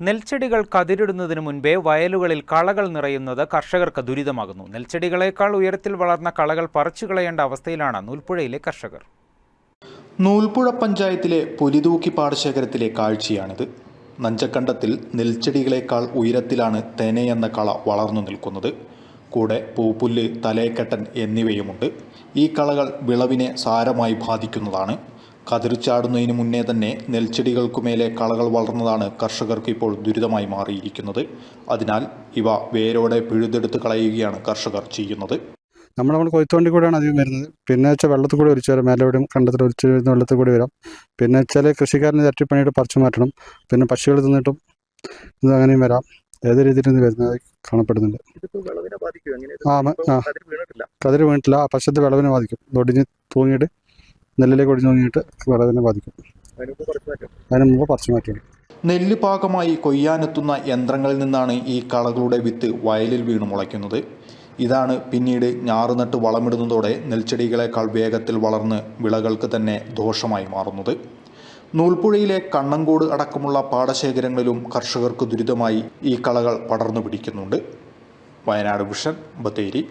നെൽച്ചെടികൾ കതിരിടുന്നതിന് മുൻപേ വയലുകളിൽ കളകൾ നിറയുന്നത് കർഷകർക്ക് ദുരിതമാകുന്നു. നെൽച്ചെടികളേക്കാൾ ഉയരത്തിൽ വളർന്ന കളകൾ പറിച്ചു കളയേണ്ട അവസ്ഥയിലാണ് നൂൽപ്പുഴയിലെ കർഷകർ. നൂൽപ്പുഴ പഞ്ചായത്തിലെ പുലിതൂക്കി പാടശേഖരത്തിലെ കാഴ്ചയാണിത്. നഞ്ചക്കണ്ടത്തിൽ നെൽച്ചെടികളേക്കാൾ ഉയരത്തിലാണ് തേനയെന്ന കള വളർന്നു നിൽക്കുന്നത്. കൂടെ പൂപ്പുല്ല് തലേക്കെട്ടൻ എന്നിവയുമുണ്ട്. ഈ കളകൾ വിളവിനെ സാരമായി ബാധിക്കുന്നതാണ്. കതിർച്ചാടുന്നതിന് മുന്നേ തന്നെ നെൽച്ചെടികൾക്കുമേലെ കളകൾ വളർന്നതാണ് കർഷകർക്ക് ഇപ്പോൾ ദുരിതമായി മാറിയിരിക്കുന്നത്. അതിനാൽ ഇവ വേരോടെ പിഴുതെടുത്ത് കളയുകയാണ് കർഷകർ ചെയ്യുന്നത്. നമ്മൾ നമ്മൾ കൊയ്ത്തുവണ്ടി കൂടെയാണ് അധികം വരുന്നത്. പിന്നെ വെച്ചാൽ വെള്ളത്തിൽ കൂടി ഒലിച്ചു വരാം. മേലെ വിടും കണ്ടത്തിൽ ഒലിച്ചു വരുന്ന വെള്ളത്തിൽ കൂടി വരാം. പിന്നെ വെച്ചാൽ കൃഷിക്കാരന് തട്ടിപ്പണിയിട്ട് പറിച്ചു മാറ്റണം. പിന്നെ പക്ഷികൾ തിന്നിട്ടും ഇത് അങ്ങനെയും വരാം. ഏത് രീതിയിൽ വരുന്നത് കാണപ്പെടുന്നുണ്ട്. ആ, കതിര് വീണിട്ടില്ല. ആ പശത്തെ വിളവിനെ ബാധിക്കും. ഒടിഞ്ഞ് തൂങ്ങിയിട്ട് നെല്ലിലേക്ക് ഒടിഞ്ഞ് വിള വിളവിനെ ബാധിക്കും. അതിന് മുമ്പ് പറിച്ചു മാറ്റണം നെല്ല് പാകമായി കൊയ്യാനെത്തുന്ന യന്ത്രങ്ങളിൽ നിന്നാണ് ഈ കളകളുടെ വിത്ത് വയലിൽ വീണ് മുളയ്ക്കുന്നത്. ഇതാണ് പിന്നീട് ഞാറുനട്ട് വളമിടുന്നതോടെ നെൽച്ചെടികളെക്കാൾ വേഗത്തിൽ വളർന്ന് വിളകൾക്ക് തന്നെ ദോഷമായി മാറുന്നത്. നൂൽപ്പുഴയിലെ കണ്ണങ്കോട് അടക്കമുള്ള പാടശേഖരങ്ങളിലും കർഷകർക്ക് ദുരിതമായി ഈ കളകൾ പടർന്നു പിടിക്കുന്നുണ്ട്. വയനാട് വിഷൻ ബത്തേരി.